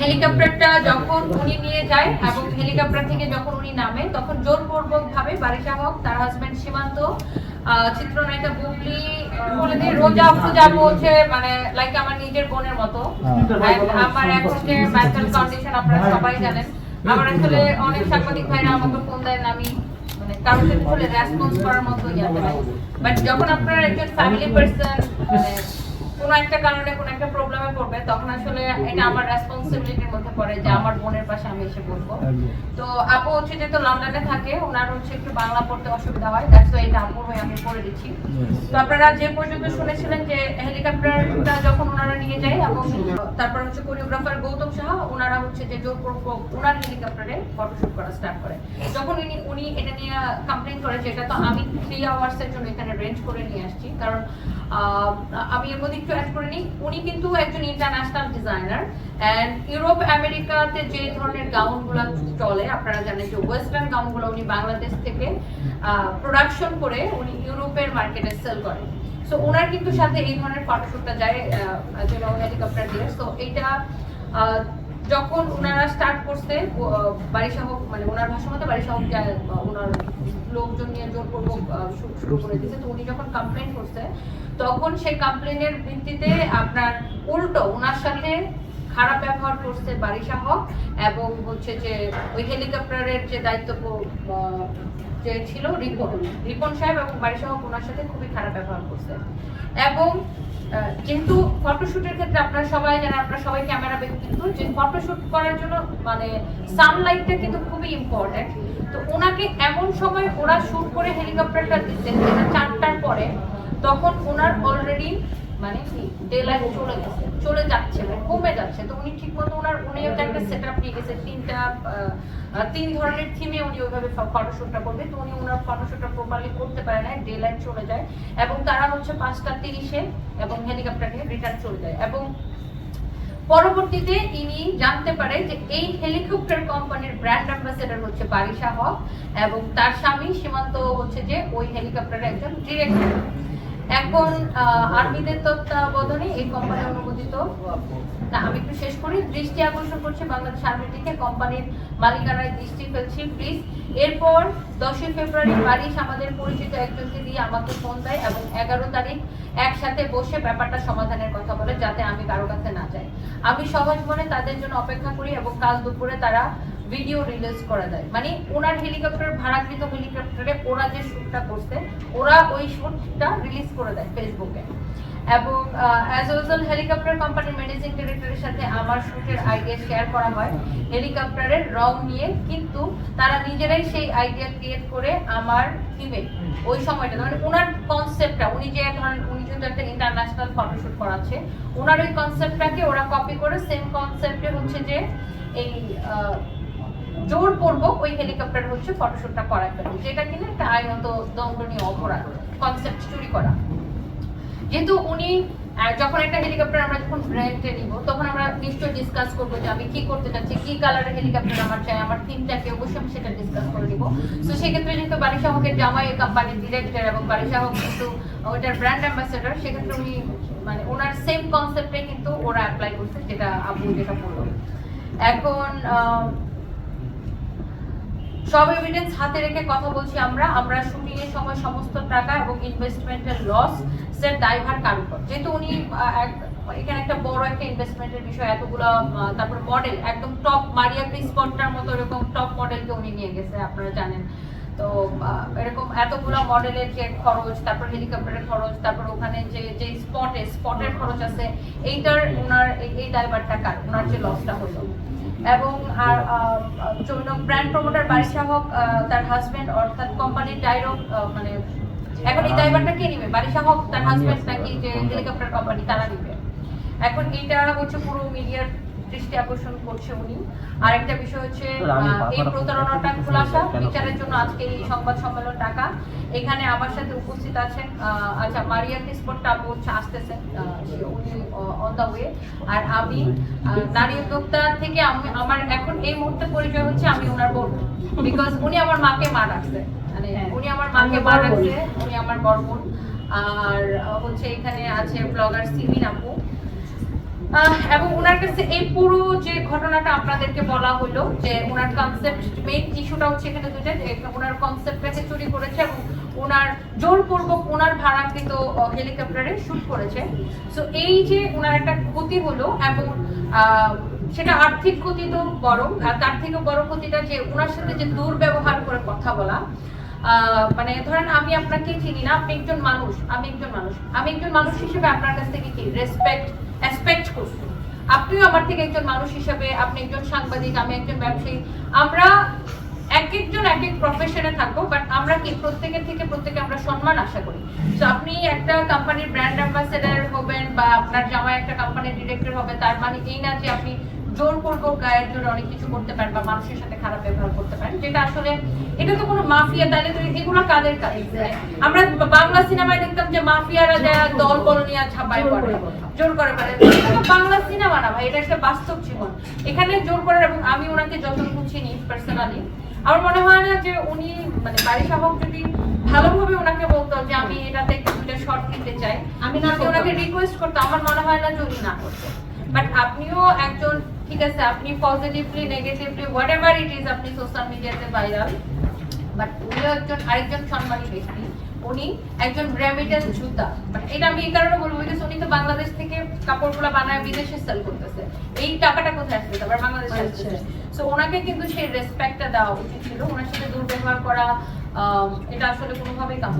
হেলিকপ্টারটা যখন উনি নিয়ে যায় এবং হেলিকপ্টার থেকে যখন উনি নামে তখন জোরপূর্বক ভাবে বারিশা হক তার হাজবেন্ড সীমান্ত চিত্রনায়িকা বুবলি বলে দিয়ে রোজা বলছে মানে লাইক আমার নিজের বোনের মতো। আমার এখন যে মেন্টাল কন্ডিশন আপনারা সবাই জানেন। আমার আসলে অনেক সাংবাদিক ভাইরা আমাকে ফোন দেন আমি মানে কারোর রেসপন্স করার মতো ইয়াতে বাট যখন আপনার একজন ফ্যামিলি পার্সন মানে কোনো একটা কারণে কোনো একটা প্রবলেমে পড়বে তখন আসলে এটা আমার রেসপন্সিবিলিটির মধ্যে পড়ে যে আমার বোনের পাশে আমি এসে বলব তো আপু হচ্ছে যেহেতু লন্ডনে থাকে ওনার হচ্ছে একটু বাংলা পড়তে অসুবিধা হয় দ্যাটস ওয়াই এটা আপুর হয়ে আমি পড়ে দিচ্ছি। তো আপনারা যে পর্যন্ত শুনেছিলেন যে হেলিকপ্টারটা যখন ওনারা নিয়ে যায় এবং তারপর হচ্ছে কোরিওগ্রাফার গৌতম সাহা ওনারা হচ্ছে যে জোর ওনার হেলিকপ্টারে ফটোশুট করা স্টার্ট করে। যখন উনি উনি এটা নিয়ে কমপ্লেন করে যে এটা তো আমি থ্রি আওয়ার্সের জন্য এখানে রেঞ্জ করে নিয়ে আসছি কারণ আহ, আমি এর মধ্যে একটু অ্যাড করে নিই। উনি কিন্তু একজন ইন্টারন্যাশনাল ডিজাইনার অ্যান্ড ইউরোপ আমেরিকাতে যে ধরনের গাউনগুলো চলে, আপনারা জানেন যে ওয়েস্টার্ন গাউনগুলো উনি বাংলাদেশ থেকে প্রোডাকশন করে উনি ইউরোপের মার্কেটে সেল করেন। সো ওনার কিন্তু সাথে এই ধরনের ফটোশুটটা যায় হেলিকপ্টার দিয়ে সো এইটা যখন ওনারা স্টার্ট করছে বাড়ি সহ মানে ওনার ভাষা মতো বাড়ি সহ ওনার লোকজন নিয়ে জোরপূর্বক শুরু করে দিয়েছে। তো উনি যখন কমপ্লেন করছে তখন সেই কমপ্লেনের ভিত্তিতে আপনার উল্টো ওনার সাথে খারাপ ব্যবহার করছে বারিশা হক এবং হচ্ছে যে ওই হেলিকপ্টারের যে দায়িত্ব যে ছিল রিপন। রিপন সাহেব এবং বারিশা সহ ওনার সাথে খুবই খারাপ ব্যবহার করছে। এবং কিন্তু ফটোশুটের ক্ষেত্রে আপনারা সবাই জানেন, আপনারা সবাই ক্যামেরা ব্যক্তিত্ব যে ফটোশুট করার জন্য মানে সানলাইটটা কিন্তু খুবই ইম্পর্ট্যান্ট তো ওনাকে এমন সময় ওরা শুট করে হেলিকপ্টারটা দিচ্ছেন যেটা চারটার পরে, তখন ওনার অলরেডি মানে কি ডে লাইট চলে গেছে, চলে যাচ্ছে মানে কমে যাচ্ছে। তো উনি ঠিক মতো ওনার, উনি একটা সেট আপ নিয়ে গেছে, তিনটা তিন ধরনের থিমে উনি ওইভাবে ফটোশুটটা করবে। তো উনি ওনার ফটোশুটটা প্রপারলি করতে পারে না ডে লাইট চলে যায়। এবং তারা হচ্ছে পাঁচটা তিরিশে এবং হেলিকপ্টার নিয়ে রিটার্ন চলে যায়। এবং পরবর্তীতে ইনি জানতে পারে যে এই হেলিকপ্টার কোম্পানির ব্র্যান্ড অ্যাম্বাসেডর হচ্ছে বারিশা হক এবং তার স্বামী সীমান্ত হচ্ছে যে ওই হেলিকপ্টারের একজন ডিরেক্টর এখন আর্মিদের তত্ত্বাবধানে এই কোম্পানি অনুমোদিত। না, আমি একটু শেষ করি। দৃষ্টি আকর্ষণ করছে বাংলাদেশ আর্মির কোম্পানির মালিকানায় দৃষ্টি ফেলছি প্লিজ এরপর দশই ফেব্রুয়ারি বারিশ আমাদের পরিচিত একজনকে দিয়ে আমাকে ফোন দেয় এবং এগারো তারিখ একসাথে বসে ব্যাপারটা সমাধানের কথা বলে, যাতে আমি কারও কাছে না যাই। আমি সহজ মনে তাদের জন্য অপেক্ষা করি এবং কাল দুপুরে তারা ভিডিও রিলিজ করে দেয় মানে ওনার হেলিকপ্টার ভাড়াকৃত হেলিকপ্টারে ওরা যে শ্যুটটা করছে, ওরা ওই শ্যুটটা রিলিজ করে দেয় ফেসবুকে এবং অ্যাজ ওয়েল হেলিকপ্টার কোম্পানির ম্যানেজিং ডিরেক্টরের সাথে আমার শ্যুটের আইডিয়া শেয়ার করা হয়। হেলিকপ্টারের রং নিয়ে কিন্তু তারা নিজেরাই সেই আইডিয়া ক্রিয়েট করে আমার থিমে ওই সময়টা মানে ওনার কনসেপ্টটা উনি যে ধরেন উনি যেহেতু একটা ইন্টারন্যাশনাল ফটোশুট করাচ্ছে, ওনার ওই কনসেপ্টটাকে ওরা কপি করে সেম কনসেপ্টে হচ্ছে যে এই আহ, জোরপূর্বক ওই হেলিকপ্টার হচ্ছে ফটোশুটটা করায় ফেলে যেটা কিনা একটা আইনত দণ্ডনীয় অপরাধ কনসেপ্ট চুরি করা। যেহেতু উনি যখন একটা হেলিকপ্টার আমরা যখন রেন্টে নিব তখন আমরা নিশ্চয়ই ডিসকাস করব যে আমি কি করতে চাচ্ছি কি কালারের হেলিকপ্টার আমার চাই আমার থিমটাকে অবশ্যই আমি সেটা ডিসকাস করে নিব। তো সেক্ষেত্রে যেহেতু বারিশা হকের জামাই কোম্পানির ডিরেক্টর এবং বারিশা হক কিন্তু ওইটার ব্র্যান্ড অ্যাম্বাসেডর সেক্ষেত্রে উনি মানে ওনার সেম কনসেপ্টে কিন্তু ওরা অ্যাপ্লাই করছে যেটা আপু যেটা বলল। এখন সব এভিডেন্স হাতে রেখে কথা বলছি আমরা। আমরা শুটিং এর সময় সমস্ত টাকা এবং ইনভেস্টমেন্টের লস সের দায়ভার কার উপর? যেহেতু উনি এখানে একটা বড় একটা ইনভেস্টমেন্টের বিষয়, এতগুলো তারপর মডেল একদম টপ মারিয়া স্পটটার মতো এরকম টপ মডেলকে উনি নিয়ে গেছে, আপনারা জানেন। তো এরকম এতগুলো মডেলের যে খরচ তারপর হেলিকপ্টারের খরচ তারপর ওখানে যে যে স্পটে স্পটের খরচ আছে এইটার ওনার এই- দায়ভারটা কার? ওনার যে লসটা হলো। এবং আর জন্য ব্র্যান্ড প্রমোটার বারিশা হক তার হাজবেন্ড অর্থাৎ কোম্পানির ডাইরেক্ট মানে এখন এই ড্রাইভারটা কে নিবে? বারিশা হক তার হাজবেন্ড নাকি যে হেলিকপ্টার কোম্পানি তারা নিবে। এখন এইটা হচ্ছে পুরো মিডিয়ার দৃষ্টি আকর্ষণ করছে উনি। আর একটা বিষয় হচ্ছে এই প্রতারণাটা খোলাসা বিচারের জন্য আজকে এই সংবাদ সম্মেলন ডাকা। এখানে আমার সাথে উপস্থিত আছেন আচ্ছা মারিয়া কিসপটটা আপু হচ্ছে আসতেছেন উনি অন দা ওয়ে আর আমি নারী উদ্যোক্তা থেকে আমি আমার এখন এই মুহূর্তে পরিচয় হচ্ছে আমি ওনার বোন। বিকজ উনি আমার মাকে মা রাখছে মানে উনি আমার মাকে মা রাখছে উনি আমার বড় বোন। আর হচ্ছে এখানে আছে ব্লগার সিমিন আপু। এবং ওনার কাছে এই পুরো যে ঘটনাটা আপনাদেরকে বলা হলো, যে ওনার কনসেপ্ট মেইন ইস্যুটা হচ্ছে এখানে দুইটা, যে ওনার কনসেপ্টটাকে চুরি করেছে এবং ওনার জোরপূর্বক ওনার ভাড়াকৃত হেলিকপ্টারে শুট করেছে। সো এই যে ওনার একটা ক্ষতি হলো এবং সেটা আর্থিক ক্ষতি তো বড় তার থেকে বড় ক্ষতিটা যে ওনার সাথে যে দুর্ব্যবহার করে কথা বলা মানে ধরেন আমি আপনাকে চিনি না, আপনি একজন মানুষ, আমি একজন মানুষ। আমি একজন মানুষ হিসেবে আপনার কাছ থেকে কি রেসপেক্ট এক্সপেক্ট করতো আপনিও আমার থেকে একজন মানুষ হিসাবে, আপনি একজন সাংবাদিক, আমি একজন ব্যবসায়ী, আমরা এক একজন এক এক প্রফেশনে থাকব বাট আমরা কি প্রত্যেকের থেকে প্রত্যেকে আমরা সম্মান আশা করি। তো আপনি একটা কোম্পানির ব্র্যান্ড অ্যাম্বাসেডার হবেন বা আপনার জামাই একটা কোম্পানির ডিরেক্টর হবে, তার মানে এই না যে আপনি জোরপূর্বক গায়ের জোরে অনেক কিছু করতে পারেন বা মানুষের সাথে খারাপ ব্যবহার করতে পারেন যেটা আসলে এটা তো কোনো মাফিয়া তাহলে তো এগুলো কাদের কাজ? আমরা বাংলা সিনেমায় দেখতাম যে মাফিয়ারা যারা দল বল নিয়ে ছাপাই পড়ে। জোর করে পারে এটা তো বাংলা সিনেমা না ভাই এটা একটা বাস্তব জীবন। এখানে জোর করার এবং আমি ওনাকে যতটুকু চিনি পার্সোনালি আমার মনে হয় না যে উনি মানে বাড়ি সাহক যদি ভালোভাবে ওনাকে বলতো যে আমি এটাতে একটু দুইটা শর্ট নিতে চাই আমি না ওনাকে রিকোয়েস্ট করতো আমার মনে হয় না যে উনি না করতো বাট আপনিও একজন ঠিক আছে আপনি positively negatively whatever it is আপনি সোশ্যাল মিডিয়াতে ভাইরাল বাট উনিও একজন আরেকজন সম্মানী ব্যক্তি। উনি একজন রেমিটেন্স যোদ্ধা। মানে এটা আমি এই কারণে বলব বিকজ উনি তো বাংলাদেশ থেকে কাপড়গুলো বানায় বিদেশে সেল করতেছে। এই টাকাটা কোথায় আসতেছে? আবার বাংলাদেশে আসতেছে। সো ওনাকে কিন্তু সেই রেসপেক্টটা দেওয়া উচিত ছিল। ওনার সাথে দুর্ব্যবহার করা এটা আসলে কোনোভাবেই কাম্য।